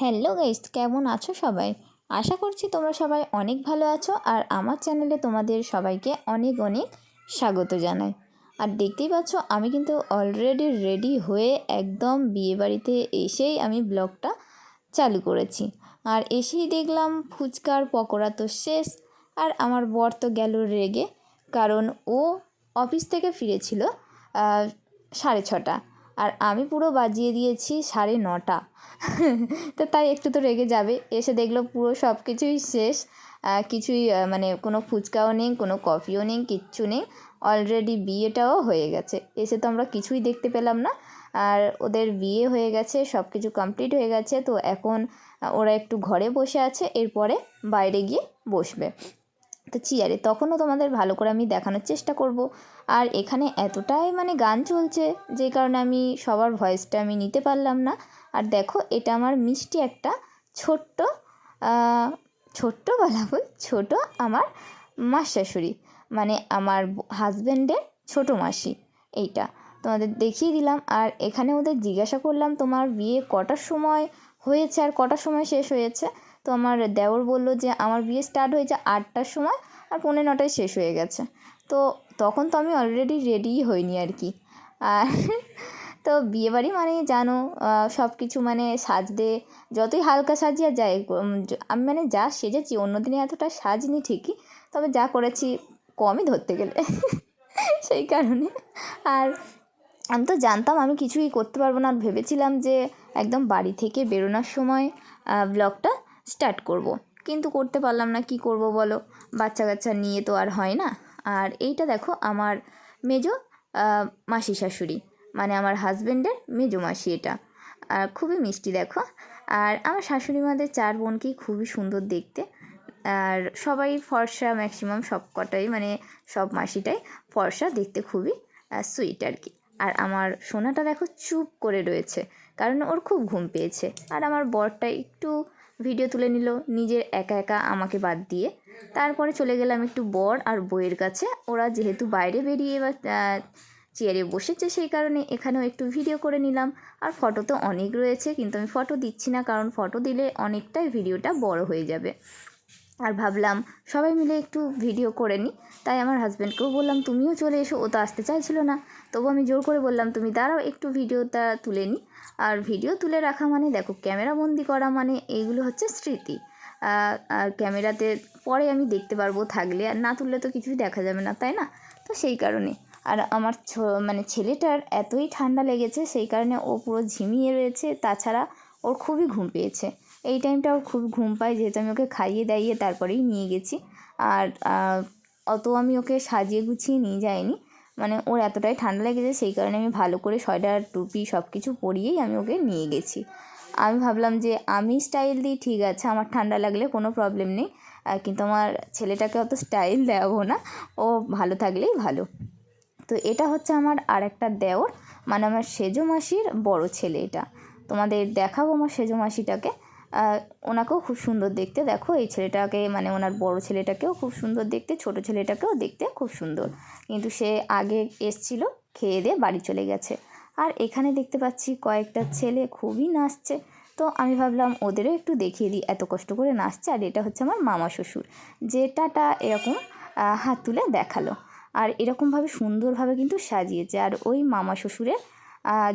Hello guys কেমন আছো সবাই? আশা করছি তোমরা সবাই অনেক ভালো আছো আর আমার চ্যানেলে তোমাদের সবাইকে অনেক অনেক স্বাগত জানাই। আর দেখতেই পাচ্ছ, আমি কিন্তু অলরেডি রেডি হয়ে একদম বিয়েবাড়িতে এসেই আমি ব্লগটা চালু করেছি। আর এসেই দেখলাম ফুচকার পকোড়া তো শেষ, আর আমার বর তো গেল রেগে, কারণ ও অফিস থেকে ফিরেছিল সাড়ে ছটা। আর আমি পুরো বাজিয়ে দিয়েছি সাড়ে নটা। তো তাই একটু তো রেগে যাবে। এসে দেখল পুরো সব কিছুই শেষ কিছুই মানে কোনো ফুচকাও নেই, কোনো কফিও নেই, কিচ্ছু নেই। অলরেডি বিয়েটাও হয়ে গেছে। এসে তো আমরা কিছুই দেখতে পেলাম না। আর ওদের বিয়ে হয়ে গেছে সব কিছু কমপ্লিট হয়ে গেছে। তো এখন ওরা একটু ঘরে বসে আছে, এরপরে বাইরে গিয়ে বসবে। তো চেয়ারে, তখনও তোমাদের ভালো করে আমি দেখানোর চেষ্টা করব। আর এখানে এতটাই মানে গান চলছে যে কারণে আমি সবার ভয়েসটা আমি নিতে পারলাম না। আর দেখো, এটা আমার মিষ্টি একটা ছোট্ট ছোট্ট বলা ভুল, ছোটো আমার শাশুড়ি মানে আমার হাজব্যান্ডের ছোটো মাসি এইটা। তোমাদের দেখিয়ে দিলাম। আর এখানে ওদের জিজ্ঞাসা করলাম, তোমার বিয়ে কটার সময় হয়েছে আর কটার সময় শেষ হয়েছে? তো আমার দেওর বলল যে, আমার বিয়ে স্টার্ট হয়েছে আটটার সময় আর পৌনে নটায় শেষ হয়ে গেছে। তো তখন তো আমি অলরেডি রেডিই হইনি আর কি আর তো বিয়েবাড়ি মানে জানো সব কিছু মানে সাজতে যতই হালকা সাজিয়ে যায় আমি মানে যা সেজেছি অন্য দিনে এতটা সাজিনি ঠিকই, তবে যা করেছি কমই ধরতে গেলে। সেই কারণে। আর আমি তো জানতাম আমি কিছুই করতে পারব না, আর ভেবেছিলাম যে একদম বাড়ি থেকে বেরোনোর সময় ব্লগটা স্টার্ট করব। কিন্তু করতে পারলাম না, কি করব বলো? বাচ্চা কাচ্চা নিয়ে তো আর হয় না। আর এইটা দেখো আমার মেজো মাসি শাশুড়ি। মানে আমার হাজব্যান্ডের মেজো মাসি এটা। আর খুবই মিষ্টি দেখো। আর আমার শাশুড়ি মাদের চার বোনকেই খুবই সুন্দর দেখতে। আর সবাই ফর্সা ম্যাক্সিমাম সব কটাই মানে সব মাসিটাই ফর্সা, দেখতে খুবই সুইট আর কি। আর আমার সোনাটা দেখো চুপ করে রয়েছে। কারণ ওর খুব ঘুম পেয়েছে। আর আমার বরটা একটু ভিডিও তুলে নিল, নিজের একা একা আমাকে বাদ দিয়ে। তারপরে চলে গেলাম একটু বর আর বইয়ের কাছে। ওরা যেহেতু বাইরে বেরিয়ে বা চেয়ারে বসেছে, সেই কারণে এখানেও একটু ভিডিও করে নিলাম। আর ফটো তো অনেক রয়েছে, কিন্তু আমি ফটো দিচ্ছি না, কারণ ফটো দিলে অনেকটাই ভিডিওটা বড় হয়ে যাবে। আর ভাবলাম সবাই মিলে একটু ভিডিও করে নিই তাই আমার হাজব্যান্ডকেও বললাম, তুমিও চলে এসো, ও তো আসতে চাইছিল না। তবু আমি জোর করে বললাম, তুমি দাঁড়াও, একটু ভিডিওটা তুলে নিই আর ভিডিও তুলে রাখা মানে দেখো ক্যামেরা বন্দি করা মানে এইগুলো হচ্ছে স্মৃতি। আর ক্যামেরাতে পরে আমি দেখতে পারব থাকলে, আর না তুললে তো কিছুই দেখা যাবে না, তাই না? তো সেই কারণে। আর আমার মানে ছেলেটার এতই ঠান্ডা লেগেছে, সেই কারণে ও পুরো ঝিমিয়ে রয়েছে, তাছাড়া ওর খুবই ঘুম পেয়েছে। এই টাইমটা ওর খুব ঘুম পায়, যেহেতু আমি ওকে খাইয়ে দাইয়ে তারপরেই নিয়ে গেছি। আর অত আমি ওকে সাজিয়ে গুছিয়ে নিয়ে যাইনি। মানে ওর এতটাই ঠান্ডা লেগেছে, সেই কারণে আমি ভালো করে সোয়েটার, টুপি সব কিছু পরিয়েই আমি ওকে নিয়ে গেছি। আমি ভাবলাম যে, আমি স্টাইল দিই, ঠিক আছে, আমার ঠান্ডা লাগলে কোনো প্রবলেম নেই। কিন্তু আমার ছেলেটাকে অত স্টাইল দেওয়াবো না, ও ভালো থাকলেই ভালো। তো এটা হচ্ছে আমার আর একটা দেওর মানে আমার সেজো মাসির বড় ছেলে এটা। তোমাদের দেখাবো আমার সেজো মাসিটাকে। ওনাকেও খুব সুন্দর দেখতে। দেখো, এই ছেলেটাকে মানে ওনার বড় ছেলেটাকেও খুব সুন্দর দেখতে, ছোট ছেলেটাকেও দেখতে খুব সুন্দর। কিন্তু সে আগে এসছিল, খেয়ে দিয়ে বাড়ি চলে গেছে। আর এখানে দেখতে পাচ্ছি কয়েকটা ছেলে খুবই নাচছে। তো আমি ভাবলাম, ওদেরও একটু দেখিয়ে দিই, এত কষ্ট করে নাচছে। আর এটা হচ্ছে আমার মামা শ্বশুর, যে টাটা এরকম হাত তুলে দেখাল। আর এরকমভাবে সুন্দরভাবে কিন্তু সাজিয়েছে। আর ওই মামা শ্বশুরের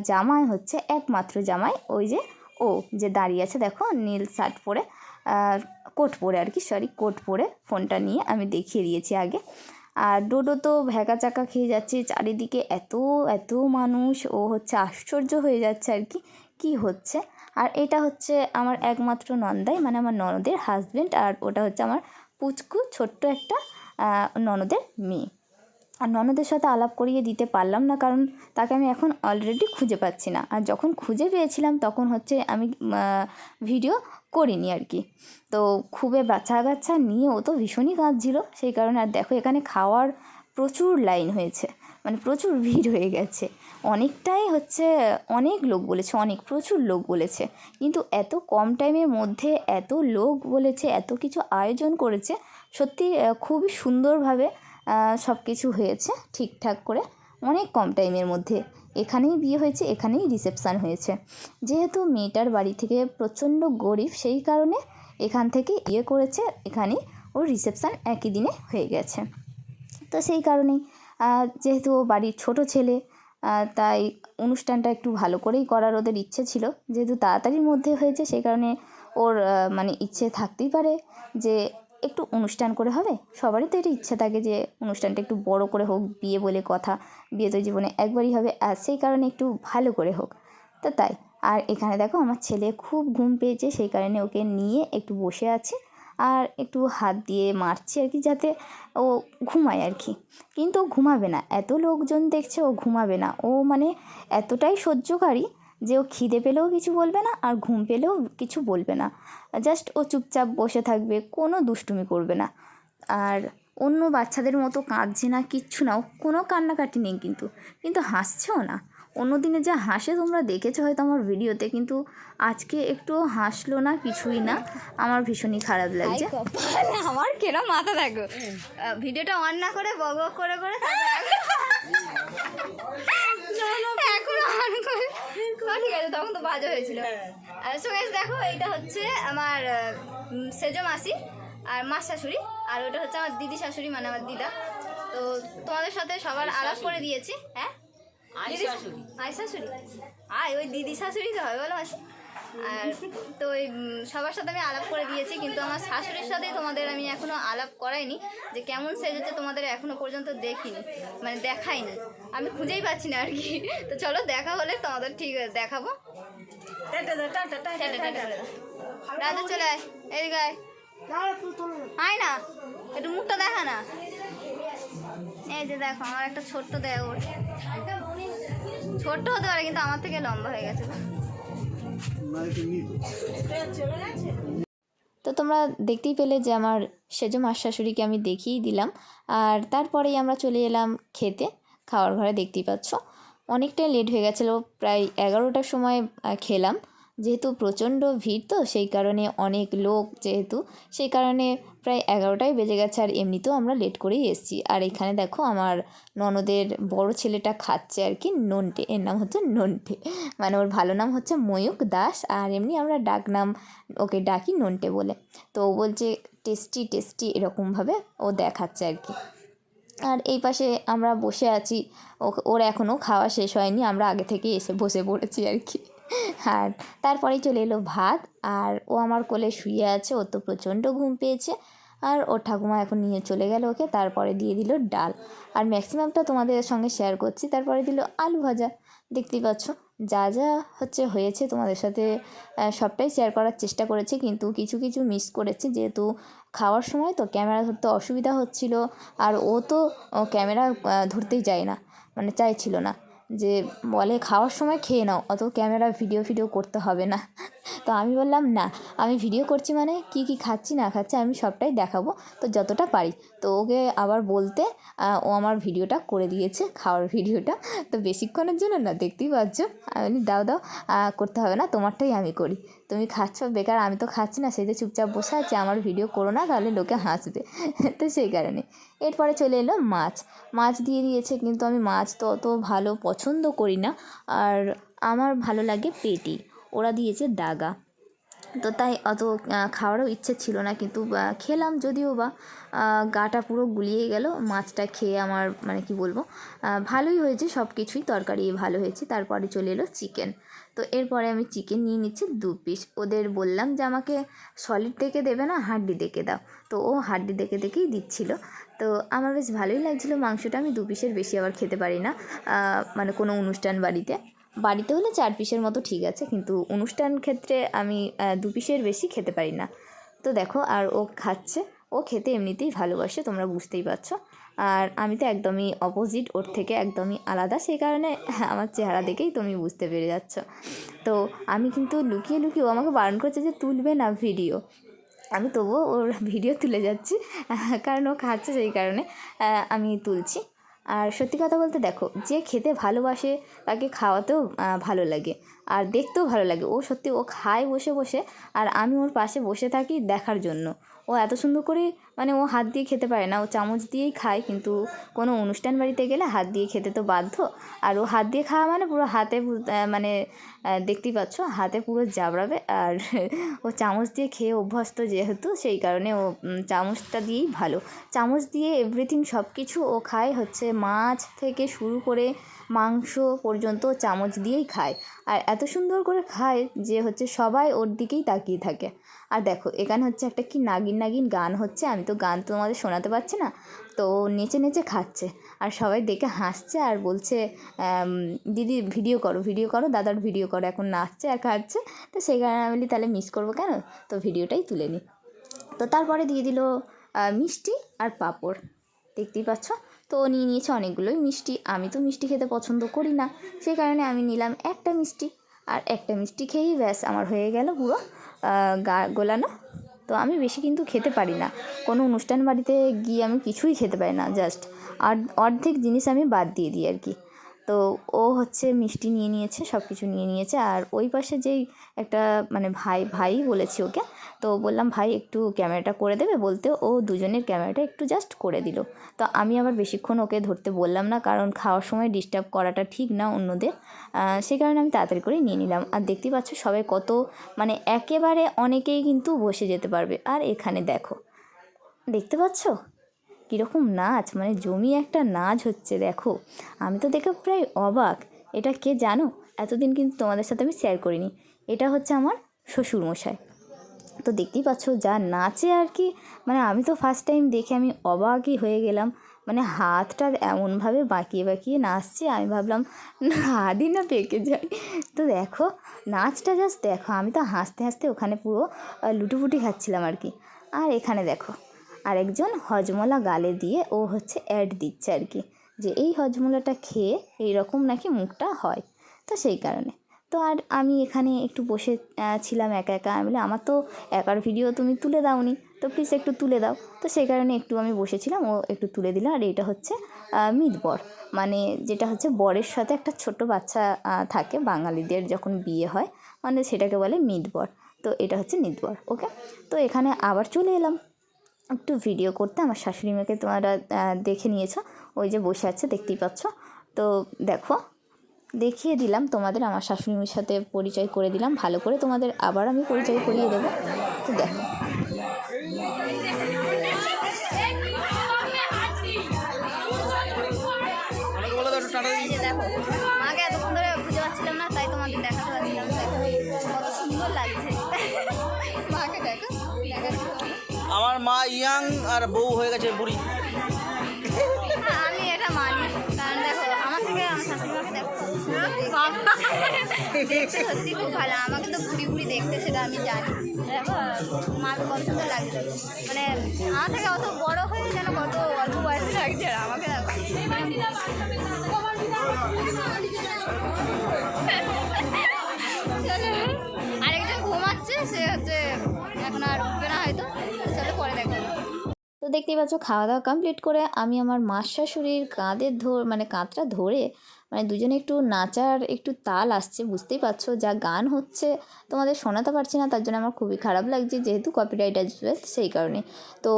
জামাই হচ্ছে একমাত্র জামাই, ওই যে ও যে দাঁড়িয়ে আছে, দেখো, নীল শার্ট পরে, আর কোট পরে আর কি সরি কোট পরে ফোনটা নিয়ে আমি দেখিয়ে দিয়েছি আগে। আর ডোডো তো ভ্যাকা চাকা খেয়ে যাচ্ছে, চারিদিকে এত এত মানুষ, ও হচ্ছে আশ্চর্য হয়ে যাচ্ছে আর কি কি হচ্ছে? আর এটা হচ্ছে আমার একমাত্র নন্দাই মানে আমার ননদের হাজবেন্ড আর ওটা হচ্ছে আমার পুচকু, ছোট্ট একটা ননদের মেয়ে। আর ননদের সাথে আলাপ করিয়ে দিতে পারলাম না, কারণ তাকে আমি এখন অলরেডি খুঁজে পাচ্ছি না। আর যখন খুঁজে পেয়েছিলাম, তখন হচ্ছে আমি ভিডিও করিনি আর কি। তো খুবই বাচ্চা কাচ্চা নিয়ে ও তো ভীষণই কাঁদছিল। সেই কারণে আর দেখো, এখানে খাওয়ার প্রচুর লাইন হয়েছে। মানে প্রচুর ভিড় হয়ে গেছে। অনেকটাই হচ্ছে অনেক লোক বলেছে, অনেক, প্রচুর লোক বলেছে। কিন্তু এত কম টাইমের মধ্যে এত লোক বলেছে, এত কিছু আয়োজন করেছে, সত্যি খুবই সুন্দরভাবে সব কিছু হয়েছে ঠিকঠাক করে। অনেক কম টাইমের মধ্যে। এখানেই বিয়ে হয়েছে, এখানেই রিসেপশান হয়েছে। যেহেতু মেয়েটার বাড়ি থেকে প্রচণ্ড গরিব, সেই কারণে এখান থেকে ইয়ে করেছে, এখানেই ওর রিসেপশান একই দিনে হয়ে গেছে। তো সেই কারণেই যেহেতু ও বাড়ির ছোট ছেলে তাই অনুষ্ঠানটা একটু ভালো করেই করার ওদের ইচ্ছে ছিল। যেহেতু তাড়াতাড়ির মধ্যে হয়েছে, সেই কারণে ওর মানে ইচ্ছে থাকতেই পারে যে একটু অনুষ্ঠান করে হবে? সবারই তো এটা ইচ্ছা থাকে যে অনুষ্ঠানটা একটু বড় করে হোক, বিয়ে বলে কথা, বিয়ে তো জীবনে একবারই হবে, আর সেই কারণে একটু ভালো করে হোক। তো তাই, আর এখানে দেখো আমার ছেলে খুব ঘুম পেয়েছে, সেই কারণে ওকে নিয়ে একটু বসে আছে, আর একটু হাত দিয়ে মারছি আর কি যাতে ও ঘুমায় আর কি। কিন্তু ও ঘুমাবে না, এত লোকজন দেখছে ও ঘুমাবে না, ও মানে এতটাই সহ্যকারী যে ও খিদে পেলেও কিছু বলবে না আর ঘুম পেলেও কিছু বলবে না। জাস্ট ও চুপচাপ বসে থাকবে কোনো দুষ্টুমি করবে না। আর অন্য বাচ্চাদের মতো কাঁদছে না কিচ্ছু না ও কোনো কান্নাকাটি নেই কিন্তু। কিন্তু হাসছেও না। অন্য দিনে যা হাসে তোমরা দেখেছ হয়তো আমার ভিডিওতে কিন্তু আজকে একটু হাসলো না কিছুই না। আমার ভীষণই খারাপ লাগছে। আমার কেন মাথা দেখো। ভিডিওটা অন না করে বক বক করে করে এখন ঠিক আছে তখন তো বাজে হয়েছিল। সো গাইস দেখো এইটা হচ্ছে আমার সেজো মাসি আর মা শাশুড়ি। আর ওটা হচ্ছে আমার দিদি শাশুড়ি মানে আমার দিদা। তো তোমাদের সাথে সবার আলাপ করে দিয়েছি হ্যাঁ? দিদি আই শাশুড়ি? আয় ওই দিদি শাশুড়ি তো হয় বলো মাসি। আর তো ওই সবার সাথে আমি আলাপ করে দিয়েছি, কিন্তু আমার শাশুড়ির সাথে তোমাদের আমি এখনও আলাপ করাইনি, যে কেমন সেজেছে তোমাদের এখনও পর্যন্ত দেখিনি মানে দেখাইনি। আমি খুঁজেই পাচ্ছি না আর কি। তো চলো দেখা হলে তোমাদের ঠিক আছে দেখাবো। রাজা, চলে আয়। এদিকে আয় আয় না। একটু মুখটা দেখা না। এই যে দেখো, আমার একটা ছোট্ট দেওর ছোট্ট হতে পারে, কিন্তু আমার থেকে লম্বা হয়ে গেছে। তো তোমরা দেখতেই পেলে যে আমার সেজো মাস শাশুড়িকে আমি দেখিয়েই দিলাম। আর তারপরেই আমরা চলে এলাম খেতে, খাওয়ার ঘরে দেখতেই পাচ্ছ। অনেকটাই লেট হয়ে গেছিল, প্রায় এগারোটার সময় খেলাম। যেহেতু প্রচণ্ড ভিড় তো, সেই কারণে অনেক লোক যেহেতু, সেই কারণে প্রায় এগারোটাই বেজে গেছে আর এমনিতেও আমরা লেট করেই এসেছি। আর এখানে দেখো আমার ননদের বড় ছেলেটা খাচ্ছে আর কি, নন্টে, এর নাম হচ্ছে নন্টে। মানে ওর ভালো নাম হচ্ছে ময়ূক দাস আর এমনি আমরা ডাক নাম ওকে ডাকি নন্টে বলে। তো ও বলছে টেস্টি টেস্টি এরকমভাবে ও দেখাচ্ছে আর কি। আর এই পাশে আমরা বসে আছি ওর এখনও খাওয়া শেষ হয়নি, আমরা আগে থেকেই এসে বসে পড়েছি আর কি। আর তারপরেই চলে এলো ভাত, আর ও আমার কোলে শুয়ে আছে, ও তো প্রচণ্ড ঘুম পেয়েছে। আর ওর ঠাকুমা এখন নিয়ে চলে গেল ওকে, তারপরে দিয়ে দিল ডাল। আর ম্যাক্সিমামটা তোমাদের সঙ্গে শেয়ার করছি, তারপরে দিল আলু ভাজা। দেখতেই পাচ্ছ, যা যা হচ্ছে হয়েছে তোমাদের সাথে সবটাই শেয়ার করার চেষ্টা করেছি, কিন্তু কিছু কিছু মিস করেছি। যেহেতু খাওয়ার সময় তো ক্যামেরা ধরতে অসুবিধা হচ্ছিল, আর ও তো, ও ক্যামেরা ধরতেই চায় না মানে চাইছিল না। যে বলে খাওয়ার সময় খেয়ে নাও অত ক্যামেরা ভিডিও ফিডিও করতে হবে না। তো আমি বললাম, না, আমি ভিডিও করছি মানে কি কি খাচ্ছি, না খাচ্ছি, আমি সবটাই দেখাবো, তো যতটা পারি। তো ওকে আবার বলতে ও আমার ভিডিওটা করে দিয়েছে, খাওয়ার ভিডিওটা। তো বেশিক্ষণের জন্য না, দেখতেই পাচ্ছ? আমি দাও দাও করতে হবে না, তোমারটাই আমি করি। তুমি খাচ্ছ, বেকার, আমি তো খাচ্ছি না, সেই যে চুপচাপ বসে আছে, আমার ভিডিও করো না, তাহলে লোকে হাসবে। তো সেই কারণে। এরপরে চলে এলো মাছ। মাছ দিয়ে দিয়েছে, কিন্তু আমি মাছ তো অত ভালো পছন্দ করি না। আর আমার ভালো লাগে পেটি। ওরা দিয়েছে দাগা তো তাই অত খাওয়ারও ইচ্ছে ছিল না, কিন্তু খেলাম যদিও বা গাটা পুরো গুলিয়ে গেল, মাছটা খেয়ে আমার মানে কি বলব ভালোই হয়েছে সব কিছুই তরকারি ভালো হয়েছে, তারপরে চলে এলো চিকেন। তো এরপরে আমি চিকেন নিয়ে নিচ্ছি দু পিস। ওদের বললাম যে আমাকে সলিড দেখে দেবে না, হাড্ডি দেখে দাও। তো ও হাড্ডি দেখে দেখেই দিচ্ছিল। তো আমার বেশ ভালোই লাগছিল, মাংসটা আমি দু পিসের বেশি আবার খেতে পারি না মানে কোনো অনুষ্ঠান বাড়িতে। বাড়িতে হলে চার পিসের মতো ঠিক আছে, কিন্তু অনুষ্ঠান ক্ষেত্রে আমি দু পিসের বেশি খেতে পারি না। তো দেখো, আর ও খাচ্ছে, ও খেতে এমনিতেই ভালোবাসে, তোমরা বুঝতেই পারছ। আর আমি তো একদমই অপোজিট ওর থেকে একদমই আলাদা, সেই কারণে আমার চেহারা দেখেই তুমি বুঝতে পেরে যাচ্ছ। তো আমি কিন্তু লুকিয়ে লুকিয়ে ও আমাকে বারণ করছে যে তুলবে না ভিডিও আমি তবুও ওর ভিডিও তুলে যাচ্ছি, কারণ ও খাচ্ছে সেই কারণে আমি তুলছি। আর সত্যি কথা বলতে দেখো যে খেতে ভালোবাসে তাকে খাওয়াতেও ভালো লাগে। আর দেখতেও ভালো লাগে। ও সত্যি ও খায় বসে বসে আর আমি ওর পাশে বসে থাকি দেখার জন্য। ও এত সুন্দর করে মানে ও হাত দিয়ে খেতে পারে না। ও চামচ দিয়েই খায় কিন্তু কোনো অনুষ্ঠান বাড়িতে গেলে হাত দিয়ে খেতে তো বাধ্য। আর ও হাত দিয়ে খাওয়া মানে পুরো হাতে মানে দেখতেই পাচ্ছ, হাতে পুরো জাবড়াবে। আর ও চামচ দিয়ে খেয়ে অভ্যস্ত যেহেতু, সেই কারণে ও চামচটা দিয়েই ভালো। চামচ দিয়ে এভরিথিং সব কিছু ও খায় হচ্ছে মাছ থেকে শুরু করে মাংস পর্যন্ত চামচ দিয়েই খায়। আর এত সুন্দর করে খায় যে হচ্ছে সবাই ওর দিকেই তাকিয়ে থাকে। আর দেখো, এখানে হচ্ছে একটা কি নাগিন নাগিন গান হচ্ছে। আমি তো গান তোমাদের শোনাতে পারছি না। তো নেচে নেচে খাচ্ছে। আর সবাই দেখে হাসছে আর বলছে দিদি ভিডিও করো ভিডিও করো, দাদার ভিডিও করো, এখন নাচছে আর খাচ্ছে। তো সেই কারণে আমি বলি, তাহলে মিস করব কেন? তো ভিডিওটাই তুলে নিই তো তারপরে দিয়ে দিল মিষ্টি আর পাঁপড়। দেখতেই পাচ্ছ? তো নিয়ে নিয়েছে অনেকগুলোই মিষ্টি। আমি তো মিষ্টি খেতে পছন্দ করি না। সেই কারণে আমি নিলাম একটা মিষ্টি। আর একটা মিষ্টি খেয়েই ব্যাস, আমার হয়ে গেল পুরো গা গোলানো। তো আমি বেশি কিন্তু খেতে পারি না। কোনো অনুষ্ঠান বাড়িতে গিয়ে আমি কিছুই খেতে পারি না, জাস্ট আর অর্ধেক জিনিস আমি বাদ দিয়ে দিই আর কি। তো ও হচ্ছে মিষ্টি নিয়ে নিয়েছে সব কিছু নিয়ে নিয়েছে। আর ওই পাশে যেই একটা মানে ভাই ভাই বলেছি ওকে, তো বললাম, ভাই, একটু ক্যামেরাটা করে দেবে? বলতে ও দুজনের ক্যামেরাটা একটু জাস্ট করে দিল। তো আমি আবার বেশিক্ষণ ওকে ধরতে বললাম না, কারণ খাওয়ার সময় ডিস্টার্ব করাটা ঠিক না অন্যদের। সেই কারণে আমি তাড়াতাড়ি করে নিয়ে নিলাম। আর দেখতেই পাচ্ছ সবাই কত মানে একেবারে অনেকেই কিন্তু বসে যেতে পারবে। আর এখানে দেখো, দেখতে পাচ্ছ? কীরকম নাচ? মানে জমি একটা নাচ হচ্ছে, দেখো। আমি তো দেখে প্রায় অবাক। এটা কে জানো? এতদিন কিন্তু তোমাদের সাথে আমি শেয়ার করিনি। এটা হচ্ছে আমার শ্বশুরমশাই। তো দেখতেই পাচ্ছ, যা নাচে আর কি। মানে আমি তো ফার্স্ট টাইম দেখে আমি অবাকই হয়ে গেলাম। মানে হাতটা এমনভাবে বাঁকিয়ে বাঁকিয়ে নাচছে, আমি ভাবলাম, না হাতই না পেকে যায়। তো দেখো, নাচটা জাস্ট দেখো, আমি তো হাসতে হাসতে ওখানে পুরো লুটোপুটি খাচ্ছিলাম আর কি। আর এখানে দেখো আরেকজন হজমলা গালে দিয়ে ও হচ্ছে অ্যাড দিচ্ছে আর কি, যে এই হজমলাটা খেয়ে এই রকম নাকি মুখটা হয়। তো সেই কারণে। তো আর আমি এখানে একটু বসে ছিলাম একা একা। আমি বলি আমার তো একার ভিডিও তুমি তুলে দাওনি, তো প্লিজ একটু তুলে দাও। তো সেই কারণে একটু আমি বসেছিলাম, ও একটু তুলে দিল। আর এটা হচ্ছে মিতবর মানে যেটা হচ্ছে বরের সাথে একটা ছোট বাচ্চা থাকে, বাঙালিদের যখন বিয়ে হয় মানে সেটাকে বলে মিতবর তো এটা হচ্ছে মিতবর ওকে তো এখানে আবার চলে এলাম। একটু ভিডিও করতে আমার শাশুড়ি মাকে তোমরা দেখে নিয়েছো। ওই যে বসে আছে দেখতেই পাচ্ছ। তো দেখো দেখিয়ে দিলাম তোমাদের আমার শাশুড়ি মার সাথে পরিচয় করে দিলাম। ভালো করে তোমাদের আবার আমি পরিচয় করিয়ে দেবো। তো দেখো। দেখো মাকে এতক্ষণ ধরে খুঁজে পাচ্ছিলাম না তাই তোমাকে দেখাতে আমার মা ইয়াং আর বউ হয়ে গেছে বুড়ি। আমি এটা কত সত্যি খুব ভালো। আমাকে তো দেখতে সেটা আমি জানি। কত মানে অত বড় কত লাগছে, আমাকে আরেকজন ঘুমাচ্ছে, সে হচ্ছে এখন আর উঠবে না হয়তো। তো দেখতেই পাচ্ছ খাওয়া দাওয়া কমপ্লিট করে আমি আমার মাস শাশুড়ির কাঁধের ধর মানে কাঁধটা ধরে মানে দুজনে একটু নাচার একটু তাল আসছে, বুঝতেই পারছ যা গান হচ্ছে। তোমাদের শোনাতে পারছি না, তার জন্য আমার খুবই খারাপ লাগছে, যেহেতু কপিরাইট আসবে সেই কারণে। তো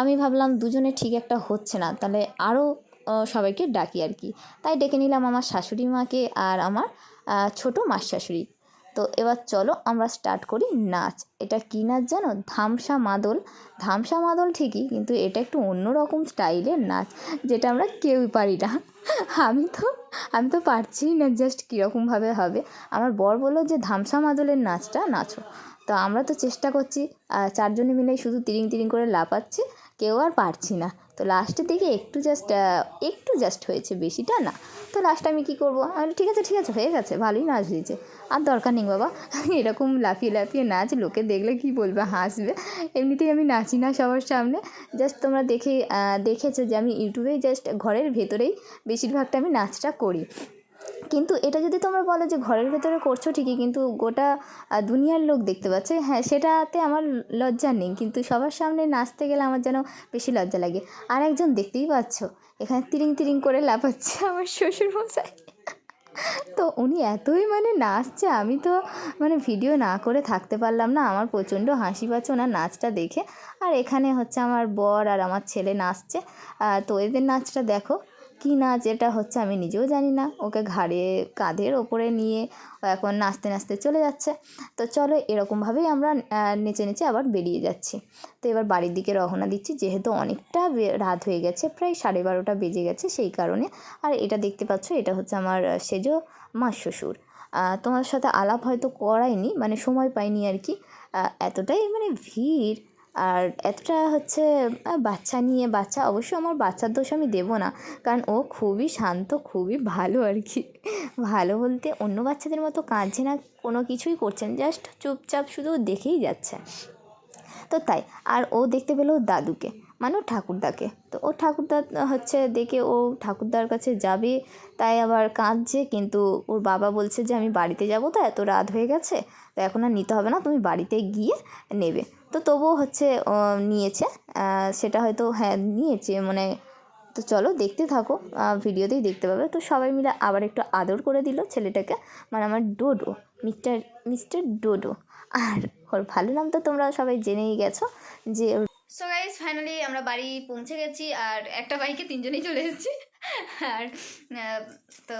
আমি ভাবলাম দুজনে ঠিক একটা হচ্ছে না, তাহলে আরও সবাইকে ডাকি আর কি। তাই ডেকে নিলাম আমার শাশুড়ি মাকে আর আমার ছোটো মাস শাশুড়ি তো এবার চলো আমরা স্টার্ট করি নাচ। এটা কী নাচ জানো? ধামসা মাদল। ধামসা মাদল ঠিকই, কিন্তু এটা একটু অন্য রকম স্টাইলের নাচ, যেটা আমরা কেউই পারি না। আমি তো আমি তো পারছি না জাস্ট কীরকমভাবে হবে। আমার বর বলল যে, ধামসা মাদলের নাচটা নাচো। তো আমরা তো চেষ্টা করছি চারজনে মিলে শুধু তিরিং তিরিং করে লাপাচ্ছি কেউ আর পারছি না। তো লাস্টের দিকে একটু জাস্ট একটু জাস্ট হয়েছে বেশিটা না। তো লাস্ট আমি কী করব? আমি ঠিক আছে ঠিক আছে, হয়ে গেছে, ভালোই নাচ হয়েছে আর দরকার নেই বাবা, এরকম লাফিয়ে লাফিয়ে নাচ, লোকে দেখলে কি বলবে, হাসবে। এমনিতেই আমি নাচি না সবার সামনে। জাস্ট তোমরা দেখে দেখেছ যে আমি ইউটিউবেই জাস্ট ঘরের ভেতরেই বেশিরভাগটা আমি নাচটা করি। কিন্তু এটা যদি তোমরা বলো যে ঘরের ভেতরে করছ ঠিকই, কিন্তু গোটা দুনিয়ার লোক দেখতে পাচ্ছে হ্যাঁ সেটাতে আমার লজ্জা নেই, কিন্তু সবার সামনে নাচতে গেলে আমার যেন বেশি লজ্জা লাগে। আর একজন দেখতেই পাচ্ছ, এখানে তিরিং তিরিং করে লাফাচ্ছে আমার শ্বশুরমশাই। তো উনি এতই মানে নাচছে, আমি তো মানে ভিডিও না করে থাকতে পারলাম না, আমার প্রচণ্ড হাসি পাচ্ছে ওনার নাচটা দেখে। আর এখানে হচ্ছে আমার বর আর আমার ছেলে নাচছে তো এদের নাচটা দেখো কী নাচ এটা হচ্ছে আমি নিজেও জানি না। ওকে ঘাড়ে, কাঁধের ওপরে নিয়ে এখন নাচতে নাচতে চলে যাচ্ছে। তো চলো এরকমভাবেই আমরা নেচে নেচে আবার বেরিয়ে যাচ্ছি। তো এবার বাড়ির দিকে রওনা দিচ্ছি, যেহেতু অনেকটা রাত হয়ে গেছে, প্রায় সাড়ে বারোটা বেজে গেছে সেই কারণে। আর এটা দেখতে পাচ্ছ, এটা হচ্ছে আমার সেজো মা শ্বশুর। তোমার সাথে আলাপ হয়তো করাইনি মানে সময় পাইনি আর কি। এতটাই মানে ভিড় আর এতটা হচ্ছে বাচ্চা নিয়ে, বাচ্চা, অবশ্য আমার বাচ্চার দোষ আমি দেবো না। কারণ ও খুবই শান্ত, খুবই ভালো আর কি। ভালো বলতে অন্য বাচ্চাদের মতো কাঁদছে না, কোনো কিছুই করছে না জাস্ট চুপচাপ শুধু দেখেই যাচ্ছে। তো তাই, আর ও দেখতে পেল দাদুকে মানে ওর ঠাকুরদাকে। তো ও ঠাকুরদা হচ্ছে দেখে ও ঠাকুরদার কাছে যাবে, তাই আবার কাঁদছে, কিন্তু ওর বাবা বলছে যে, আমি বাড়িতে যাব তো, এত রাত হয়ে গেছে, তো এখন আর নিতে হবে না, তুমি বাড়িতে গিয়ে নেবে। তো তবুও হচ্ছে নিয়েছে। সেটা হয়তো হ্যাঁ নিয়েছে। মানে তো চলো দেখতে থাকো। ভিডিওতেই দেখতে পাবে। তো সবাই মিলে আবার একটু আদর করে দিল ছেলেটাকে। মানে আমার ডোডো, মিস্টার মিস্টার ডোডো। আর ওর ভালো নাম তো তোমরা সবাই জেনেই গেছো যে সো গাইজ ফাইনালি আমরা বাড়ি পৌঁছে গেছি আর একটা বাইকে তিনজনেই চলে এসেছি। আর তো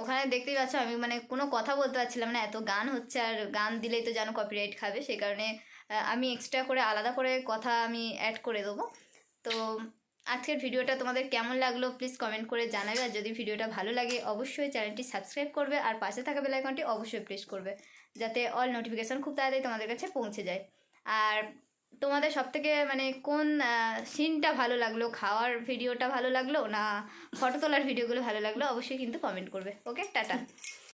ওখানে দেখতেই পাচ্ছ আমি মানে কোনো কথা বলতে পারছিলাম না। এত গান হচ্ছে আর গান দিলেই তো যেন কপিরাইট খাবে। সেই কারণে আমি এক্সট্রা করে আলাদা করে কথা আমি অ্যাড করে দেবো। তো আজকের ভিডিওটা তোমাদের কেমন লাগল প্লিজ কমেন্ট করে জানাবে। আর যদি ভিডিওটা ভালো লাগে, অবশ্যই চ্যানেলটি সাবস্ক্রাইব করবে আর পাশে থাকা বেল আইকনটি অবশ্যই প্রেস করবে, যাতে অল নোটিফিকেশান খুব তাড়াতাড়ি তোমাদের কাছে পৌঁছে যায়। আর তোমাদের সব থেকে মানে কোন সিনটা ভালো লাগল, খাওয়ার ভিডিওটা ভালো লাগল না ফটো তোলার ভিডিওগুলো ভালো লাগল, অবশ্যই কিন্তু কমেন্ট করবে। Okay tata.